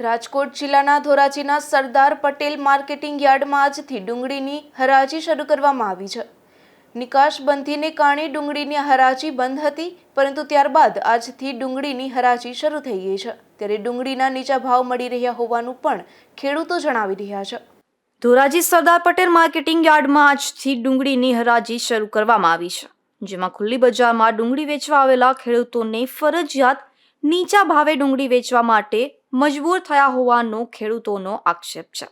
રાજકોટ જિલ્લાના ધોરાજીના સરદાર પટેલ માર્કેટિંગ યાર્ડમાં આજથી ડુંગળીની હરાજી શરૂ કરવામાં આવી છે. નિકાસબંધીને કારણે ડુંગળીની હરાજી બંધ હતી, પરંતુ ત્યારબાદ આજથી ડુંગળીની હરાજી શરૂ થઈ ગઈ છે. ત્યારે ડુંગળીના નીચા ભાવ મળી રહ્યા હોવાનું પણ ખેડૂતો જણાવી રહ્યા છે. ધોરાજી સરદાર પટેલ માર્કેટિંગ યાર્ડમાં આજથી ડુંગળીની હરાજી શરૂ કરવામાં આવી છે, જેમાં ખુલ્લી બજારમાં ડુંગળી વેચવા આવેલા ખેડૂતોને ફરજિયાત નીચા ભાવે ડુંગળી વેચવા માટે મજબૂર થયા હોવાનો ખેડૂતોનો આક્ષેપ છે.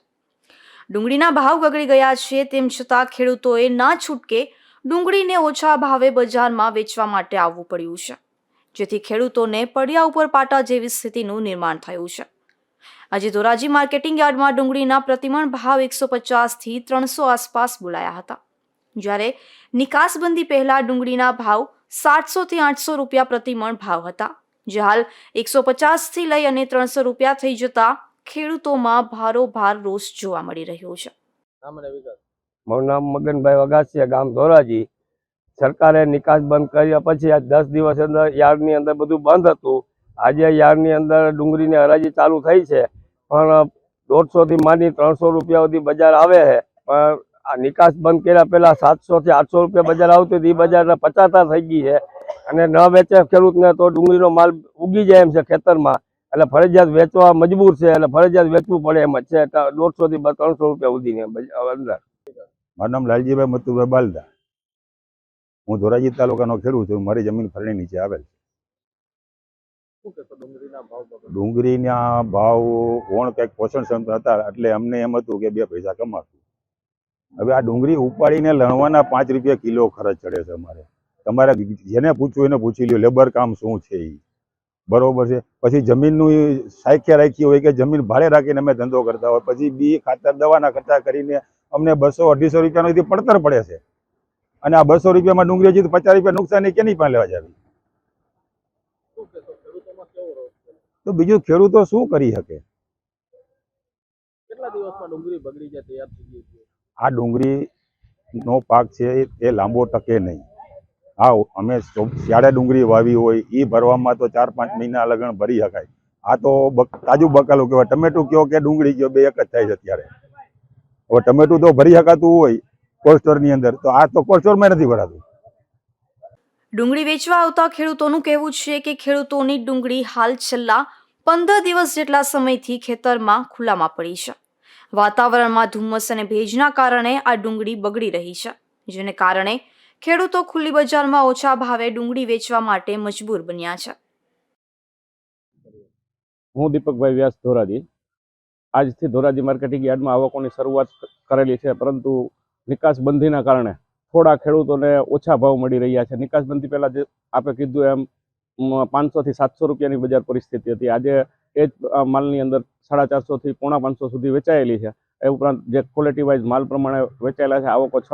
ડુંગળીના ભાવ ગગડી ગયા છે તેમ છતાં ખેડૂતોએ ના છૂટકે ડુંગળીને ઓછા ભાવે બજારમાં વેચવા માટે આવવું પડ્યું છે. જેથી ખેડૂતોને પડ્યા ઉપર પાટા જેવી સ્થિતિનું નિર્માણ થયું છે. આજે ધોરાજી માર્કેટિંગ યાર્ડમાં ડુંગળીના પ્રતિમણ ભાવ એકસો પચાસથી ત્રણસો આસપાસ બોલાયા હતા. જ્યારે નિકાસબંધી પહેલાં ડુંગળીના ભાવ સાતસોથી આઠસો રૂપિયા પ્રતિમણ ભાવ હતા. જે હાલ એકસો પચાસથી લઈ અને ત્રણસો રૂપિયા થઈ જતા ખેડૂતોમાં ભારોભાર રોષ જોવા મળી રહ્યો છે. મારું નામ મગનભાઈ વગાસિયા ગામ ધોરાજી. સરકારે નિકાસ બંધ કર્યા પછી આજ દસ દિવસ અંદર યાર્ડની અંદર બધું બંધ હતું. આજે યાર્ડની અંદર ડુંગળીની હરાજી ચાલુ થઈ છે. પણ દોઢસોથી માંડી ત્રણસો રૂપિયા સુધી બજાર આવે છે. પણ આ નિકાસ બંધ કર્યા પહેલાં સાતસોથી આઠસો રૂપિયા બજાર આવતી હતી. એ બજાર પચાતા થઈ ગઈ છે. અને ન વેચે ખેડૂતને તો ડુંગળીનો માલ ઉગી જાય એમ છે ખેતરમાં. એટલે ફરજિયાત વેચવા મજબૂર છે એટલે ફરજિયાત વેચવું પડે એમ જ છે. દોઢસોથી ત્રણસો રૂપિયા સુધીની અંદર. મારું નામ લાલજીભાઈ મતુભાઈ બાલદા. હું ધોરાજી તાલુકાનો ખેડૂત છું. મારી જમીન ફરણી નીચે આવેલ છે. ડુંગળીના ભાવ કોણ ડુંગળીના ભાવ ઓણ કંઈક પોષણ ક્ષમતા હતા એટલે અમને એમ હતું કે બે પૈસા કમાશું. હવે આ ડુંગળી ઉપાડીને લણવાના પાંચ રૂપિયા કિલો ખર્ચ ચડે છે અમારે. તમારે જેને પૂછવું એને પૂછી લ્યો લેબર કામ શું છે એ બરોબર છે? પછી જમીનનું ઈ સાયખ્યા રાખી હોય કે જમીન ભાડે રાખીને અમે ધંધો કરતા હોય પછી બી ખાતર દવાના ખર્ચા કરીને અમને બસો અઢીસો રૂપિયાનો અહીંથી પડતર પડે છે. અને આ બસો રૂપિયામાં ડુંગળી હજી પચાસ રૂપિયા નુકસાની કેની પણ લેવા જાવી? તો બીજું ખેડૂતો શું કરી શકે? કેટલા દિવસમાં ડુંગળી બગડી જાય તૈયાર થઈ ગઈ આ ડુંગળીનો પાક છે એ લાંબો ટકે નહીં. હા અમે શિયાળે ડુંગળી વાવી હોય એ ભરવામાં તો ચાર પાંચ મહિના લગન ભરી શકાય. આ તો તાજું બકાલું કહેવાય. ટમેટું કયો કે ડુંગળી કયો, બે એક જ થાય છે અત્યારે. હવે ટમેટું તો ભરી શકાતું હોય કોલ્ડ અંદર, તો આ તો કોલ્ડ સ્ટોરમાં નથી ભરાતું. ડુંગળી વેચવા આવતા ખેડૂતોનું કહેવું છે કે ખેડૂતોની ડુંગળી હાલ છેલ્લા પંદર દિવસ જેટલા સમયથી ખેતરમાં ખુલ્લામાં પડી છે. વાતાવરણમાં ધુમ્મસ અને ભેજના કારણે આ ડુંગળી બગડી રહી છે, જેને કારણે ખેડૂતો ખુલ્લી બજારમાં ઓછા ભાવે ડુંગળી વેચવા માટે મજબૂર બન્યા છે. હું દીપકભાઈ વ્યાસ ધોરાજી. આજથી ધોરાજી માર્કેટિંગ યાર્ડમાં આવકોની શરૂઆત કરેલી છે, પરંતુ નિકાસબંધીના કારણે થોડા ખેડૂતોને ઓછા ભાવ મળી રહ્યા છે. નિકાસબંધી પહેલાં જે આપે કીધું એમ પાંચસોથી સાતસો રૂપિયાની બજાર પરિસ્થિતિ હતી. આજે એ જ માલની અંદર સાડા ચારસોથી પોણા પાંચસો સુધી વેચાયેલી છે. એ ઉપરાંત જે ક્વોલિટી વાઇઝ માલ પ્રમાણે વેચાયેલા છે આવકો છ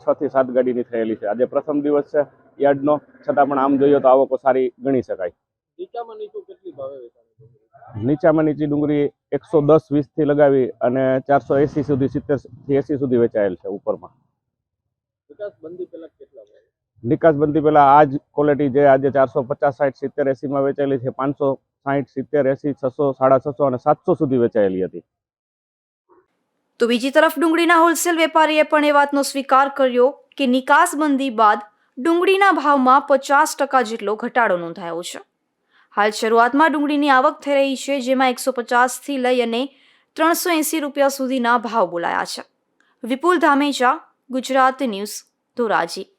છ થી સાત ગાડીની થયેલી છે. આજે પ્રથમ દિવસ છે યાર્ડનો છતાં પણ આમ જોઈએ તો આવકો સારી ગણી શકાય. નીચામાં નીચું કેટલી ભાવે નીચામાં નીચી ડુંગળી એકસો દસ વીસથી લગાવી અને ચારસો એંસી સુધી સિત્તેરથી એસી સુધી વેચાયેલ છે ઉપરમાં. વિકાસ બંધી પહેલા કેટલા નિકાસબંધી પહેલા આ જ ક્વોલિટી જે આજે ચારસો પચાસ સાઠ સિત્તેર એસીમાં વેચાયેલી છે પાંચસો સાઠ સિત્તેર એસી છસો સાડા છસો અને સાતસો સુધી વેચાયેલી હતી. તો બીજી તરફ ડુંગળીના હોલસેલ વેપારીએ પણ એ વાતનો સ્વીકાર કર્યો કે નિકાસબંધી બાદ ડુંગળીના ભાવમાં પચાસ ટકા જેટલો ઘટાડો નોંધાયો છે. હાલ શરૂઆતમાં ડુંગળીની આવક થઈ રહી છે, જેમાં એકસો પચાસથી લઈ અને ત્રણસો એંસી રૂપિયા સુધીના ભાવ બોલાયા છે. વિપુલ ધામેચા ગુજરાત ન્યૂઝ, ધોરાજી.